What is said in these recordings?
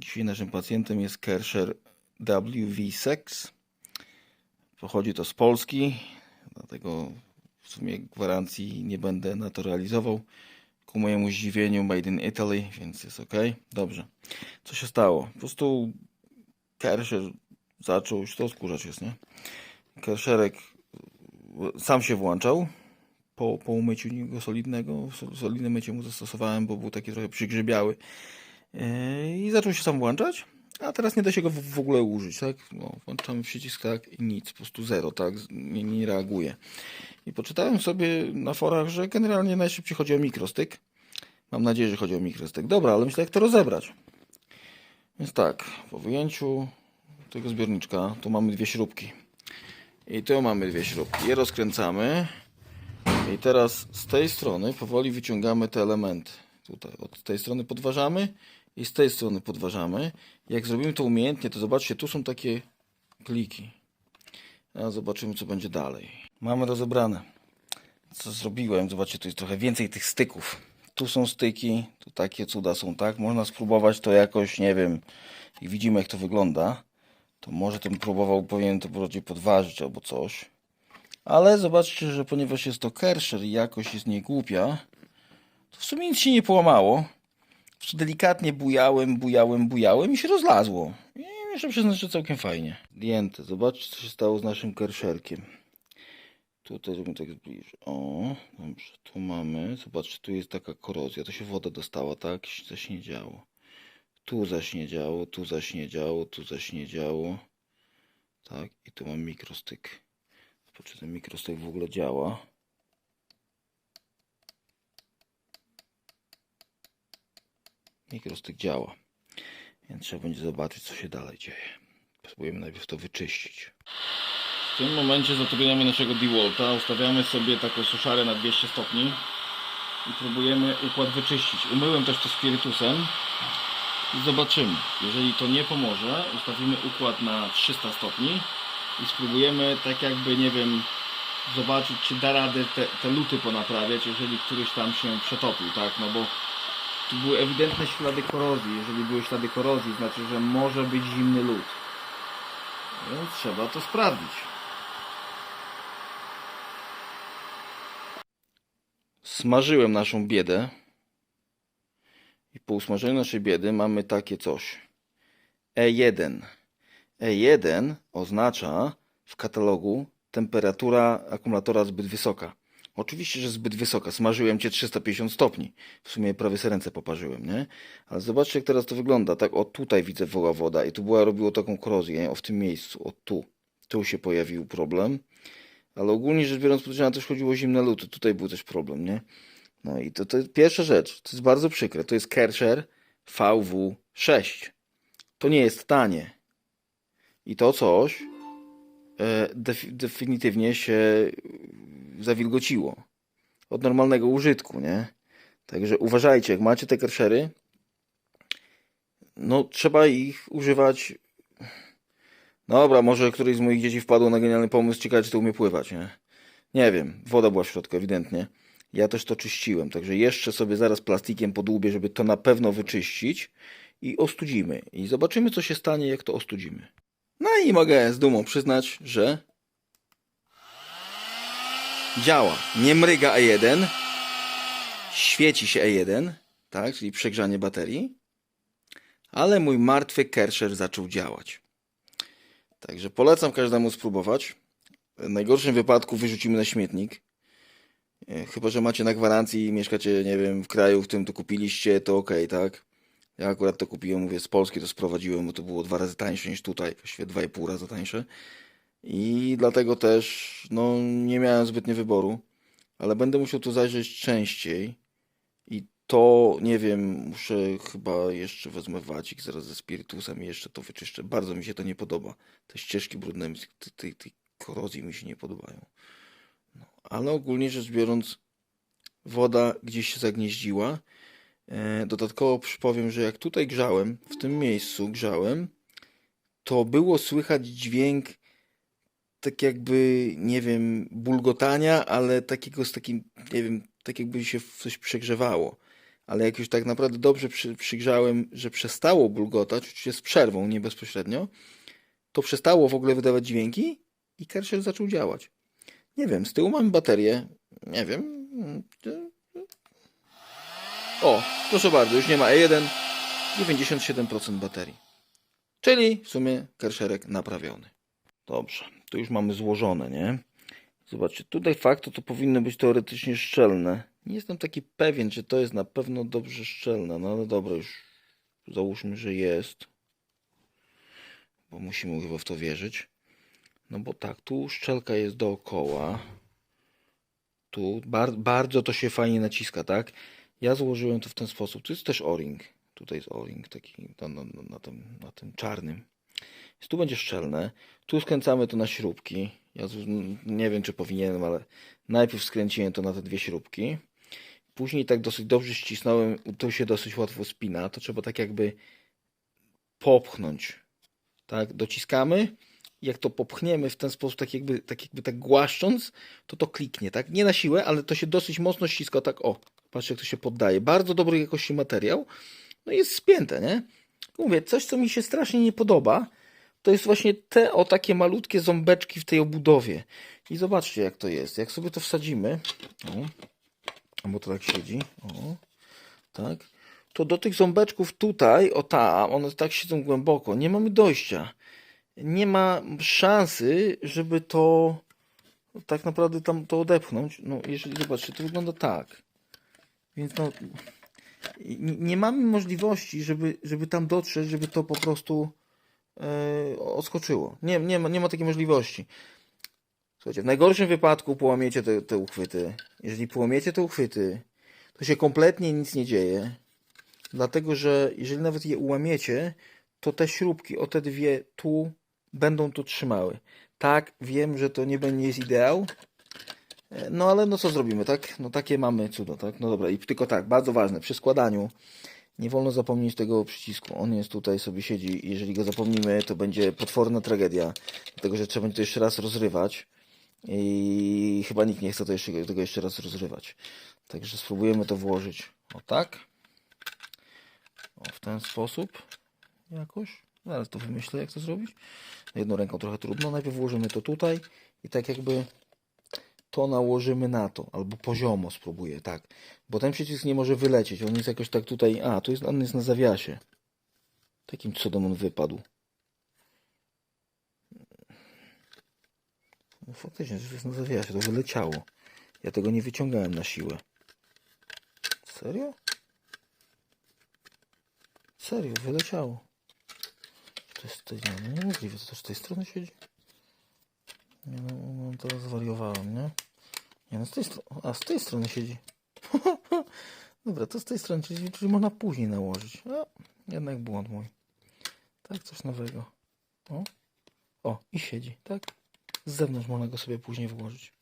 Dzisiaj naszym pacjentem jest Kersher WV6. Pochodzi to z Polski, dlatego w sumie gwarancji nie będę naturalizował. Ku mojemu zdziwieniu made in Italy, więc jest ok. Dobrze. Co się stało? Po prostu Kersher zaczął, to odkurzacz jest, nie? Kerszerek sam się włączał po, po umyciu go solidnego, so- solidne mycie mu zastosowałem, bo był taki trochę przygrzybiały. I zaczął się sam włączać, a teraz nie da się go w, w ogóle użyć, tak? No, włączamy przycisk tak i nic, po prostu zero, tak? Nie, nie reaguje. I poczytałem sobie na forach, że generalnie najszybciej chodzi o mikrostyk. Mam nadzieję, że chodzi o mikrostyk. Dobra, ale myślę, jak to rozebrać. Więc tak, po wyjęciu tego zbiorniczka, tu mamy dwie śrubki. I tu mamy dwie śrubki. Je rozkręcamy. I teraz z tej strony powoli wyciągamy te elementy. Tutaj od tej strony podważamy i z tej strony podważamy. Jak zrobimy to umiejętnie, to zobaczcie, tu są takie kliki. A zobaczymy, co będzie dalej. Mamy rozebrane. Co zrobiłem? Zobaczcie, tu jest trochę więcej tych styków. Tu są styki, tu takie cuda są, tak? Można spróbować to jakoś, nie wiem, i widzimy, jak to wygląda. To może ten próbował, powinien to bardziej podważyć albo coś. Ale zobaczcie, że ponieważ jest to Kersher i jakość jest niegłupia, to w sumie nic się nie połamało. Delikatnie bujałem, bujałem, bujałem i się rozlazło. I muszę przyznać, że całkiem fajnie. Zdjęte. Zobaczcie, co się stało z naszym Kersherkiem. Tutaj zrobimy tak zbliż. O, dobrze. Tu mamy. Zobaczcie, tu jest taka korozja. To się woda dostała, tak? Coś nie działo. Tu zaś nie działo, tu zaś nie działo, tu zaś nie działo. Tak, i tu mam mikrostyk. Zobaczcie, ten mikrostyk w ogóle działa. Mikrostyk działa. Więc trzeba będzie zobaczyć, co się dalej dzieje. Spróbujemy najpierw to wyczyścić. W tym momencie zatrudniamy naszego DeWalta. Ustawiamy sobie taką suszarę na 200 stopni i próbujemy układ wyczyścić. Umyłem też to spirytusem i zobaczymy. Jeżeli to nie pomoże, ustawimy układ na 300 stopni i spróbujemy tak jakby, nie wiem, zobaczyć czy da radę te, te luty ponaprawiać, jeżeli któryś tam się przetopił, tak? No bo tu były ewidentne ślady korozji. Jeżeli były ślady korozji, znaczy, że może być zimny lód. Więc trzeba to sprawdzić. Smażyłem naszą biedę. I po usmażeniu naszej biedy mamy takie coś. E1. E1 oznacza w katalogu temperatura akumulatora zbyt wysoka. Oczywiście, że zbyt wysoka. Smażyłem cię 350 stopni. W sumie prawie se ręce poparzyłem, nie? Ale zobaczcie, jak teraz to wygląda. Tak, o tutaj widzę woła woda i tu była robiło taką korozję, nie? o w tym miejscu, o tu. Tu się pojawił problem. Ale ogólnie rzecz biorąc, podejrzewam, też chodziło o zimne luty. Tutaj był też problem, nie? No i to, to jest pierwsza rzecz. To jest bardzo przykre. To jest Kersher VW6. To nie jest tanie. I to coś e, defi- definitywnie się zawilgociło. Od normalnego użytku, nie? Także uważajcie, jak macie te Kershery, no trzeba ich używać. Dobra, może któryś z moich dzieci wpadło na genialny pomysł, ciekawe czy to umie pływać, nie? Nie wiem, woda była w środku, ewidentnie. Ja też to czyściłem, także jeszcze sobie zaraz plastikiem podłubię, żeby to na pewno wyczyścić i ostudzimy. I zobaczymy, co się stanie, jak to ostudzimy. No i mogę z dumą przyznać, że działa. Nie mryga E1, świeci się E1, tak, czyli przegrzanie baterii, ale mój martwy Kersher zaczął działać. Także polecam każdemu spróbować. W najgorszym wypadku wyrzucimy na śmietnik. E, Chyba, że macie na gwarancji i mieszkacie, nie wiem, w kraju, w którym to kupiliście, to ok, tak? Ja akurat to kupiłem, mówię, z Polski to sprowadziłem, bo to było dwa razy tańsze niż tutaj, właściwie dwa i pół razy tańsze. I dlatego też, no, nie miałem zbytnio wyboru, ale będę musiał tu zajrzeć częściej. I to, nie wiem, muszę chyba jeszcze wezmę wacik zaraz ze spirytusem i jeszcze to wyczyszczę. Bardzo mi się to nie podoba. Te ścieżki brudne, tej, tej, tej korozji mi się nie podobają. Ale ogólnie rzecz biorąc, woda gdzieś się zagnieździła. E, Dodatkowo przypowiem, że jak tutaj grzałem, w tym miejscu grzałem, to było słychać dźwięk tak jakby, nie wiem, bulgotania, ale takiego z takim, nie wiem, tak jakby się coś przegrzewało. ale jak już tak naprawdę dobrze przy, przygrzałem, że przestało bulgotać, oczywiście z przerwą, nie bezpośrednio, to przestało w ogóle wydawać dźwięki i Kersher zaczął działać. Nie wiem, z tyłu mamy baterię, nie wiem. O, proszę bardzo, już nie ma E1, 97% baterii. Czyli w sumie Kersherek naprawiony. Dobrze, to już mamy złożone, nie? Zobaczcie, tutaj facto to powinno być teoretycznie szczelne. Nie jestem taki pewien, czy to jest na pewno dobrze szczelne, no ale dobra, już załóżmy, że jest. Bo musimy chyba w to wierzyć. No bo tak, tu szczelka jest dookoła. Tu bar bardzo to się fajnie naciska, tak? Ja złożyłem to w ten sposób. Tu jest też o-ring. Tutaj jest o-ring taki na, na, na, tym, na tym czarnym. Więc tu będzie szczelne. Tu skręcamy to na śrubki. Ja nie wiem, czy powinienem, ale najpierw skręciłem to na te dwie śrubki. Później tak dosyć dobrze ścisnąłem. To się dosyć łatwo spina. To trzeba tak jakby popchnąć. Tak, dociskamy. Jak to popchniemy w ten sposób, tak jakby tak, jakby tak głaszcząc, to to kliknie, tak? Nie na siłę, ale to się dosyć mocno ściska, tak o. Patrzcie, jak to się poddaje. Bardzo dobrej jakości materiał. No i jest spięte, nie? Mówię, coś, co mi się strasznie nie podoba, to jest właśnie te o takie malutkie ząbeczki w tej obudowie. I zobaczcie, jak to jest. Jak sobie to wsadzimy, o, bo to tak siedzi, o, tak, to do tych ząbeczków tutaj, o tam, one tak siedzą głęboko, nie mamy dojścia. Nie ma szansy, żeby to tak naprawdę tam to odepchnąć. No, jeżeli zobaczcie, to wygląda tak. Więc no, nie, mamy możliwości, żeby, żeby tam dotrzeć, żeby to po prostu e, odskoczyło. Nie, nie, ma, nie ma takiej możliwości. Słuchajcie, w najgorszym wypadku połamiecie te, te uchwyty. Jeżeli połamiecie te uchwyty, to się kompletnie nic nie dzieje. Dlatego, że jeżeli nawet je ułamiecie, to te śrubki, o te dwie tu, będą to trzymały. Tak, wiem, że to nie będzie jest ideał, no ale no co zrobimy, tak? No takie mamy cudo, tak? No dobra, i tylko tak, bardzo ważne, przy składaniu nie wolno zapomnieć tego przycisku. On jest tutaj, sobie siedzi i jeżeli go zapomnimy, to będzie potworna tragedia. Dlatego, że trzeba będzie to jeszcze raz rozrywać i chyba nikt nie chce to jeszcze, tego jeszcze raz rozrywać. Także spróbujemy to włożyć. O tak. O, w ten sposób jakoś. Zaraz to wymyślę, jak to zrobić. Jedną ręką trochę trudno. Najpierw włożymy to tutaj i tak jakby to nałożymy na to, albo poziomo spróbuję, tak. Bo ten przycisk nie może wylecieć, on jest jakoś tak tutaj, a, tu jest, on jest na zawiasie. Takim cudem on wypadł. No faktycznie, to jest na zawiasie, to wyleciało. Ja tego nie wyciągałem na siłę. Serio? Serio, wyleciało. To jest, to jest no niemożliwe, to z tej strony siedzi. Nie no, no to zwariowałem, nie? Nie no, z tej strony, a z tej strony siedzi. Dobra, to z tej strony siedzi, czyli można później nałożyć. A, jednak błąd mój. Tak, coś nowego. O, o i siedzi, tak? Z zewnątrz można go sobie później włożyć.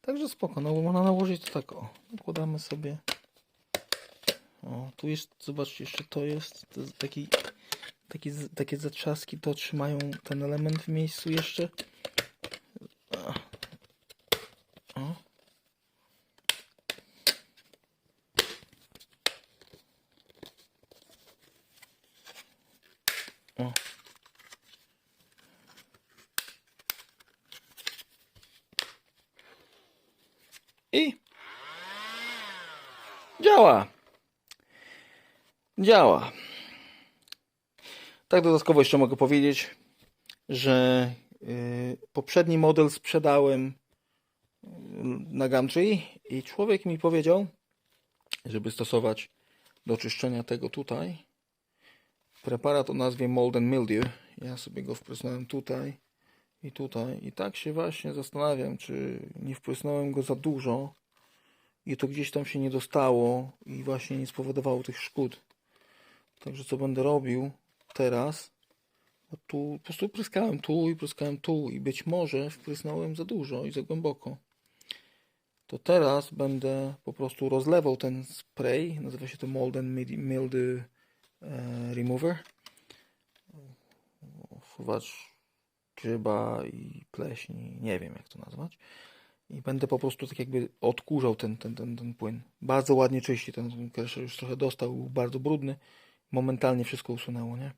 Także spoko, no bo można nałożyć to tak, o, układamy sobie. O, tu jest, zobaczcie, jeszcze to jest, to jest taki, taki, takie zatrzaski, to trzymają ten element w miejscu jeszcze. Działa. Działa. Tak dodatkowo jeszcze mogę powiedzieć, że y, poprzedni model sprzedałem na Gumtree i człowiek mi powiedział, żeby stosować do czyszczenia tego tutaj preparat o nazwie Mold and Mildew. Ja sobie go wprysnąłem tutaj i tutaj i tak się właśnie zastanawiam, czy nie wprysnąłem go za dużo i to gdzieś tam się nie dostało i właśnie nie spowodowało tych szkód. Także co będę robił teraz, no tu po prostu pryskałem tu i pryskałem tu i być może wprysnąłem za dużo i za głęboko to teraz będę po prostu rozlewał ten spray, nazywa się to Mold and Mildew Remover. Usuwacz grzyba i pleśni, nie wiem jak to nazwać. I będę po prostu tak jakby odkurzał ten, ten, ten, ten płyn. Bardzo ładnie czyści ten, Kersher już trochę dostał, był bardzo brudny. Momentalnie wszystko usunęło, nie?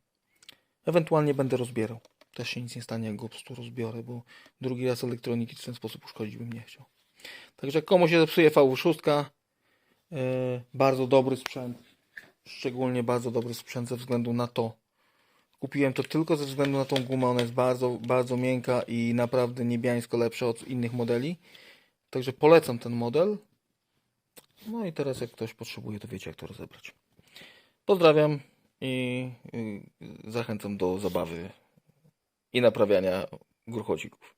Ewentualnie będę rozbierał. Też się nic nie stanie, jak go po prostu rozbiorę, bo drugi raz elektroniki w ten sposób uszkodzić bym nie chciał. Także komu się zepsuje V6, yy, bardzo dobry sprzęt. Szczególnie bardzo dobry sprzęt ze względu na to. Kupiłem to tylko ze względu na tą gumę. Ona jest bardzo, bardzo miękka i naprawdę niebiańsko lepsza od innych modeli. Także polecam ten model. No i teraz jak ktoś potrzebuje, to wiecie jak to rozebrać. Pozdrawiam i zachęcam do zabawy i naprawiania gruchocików.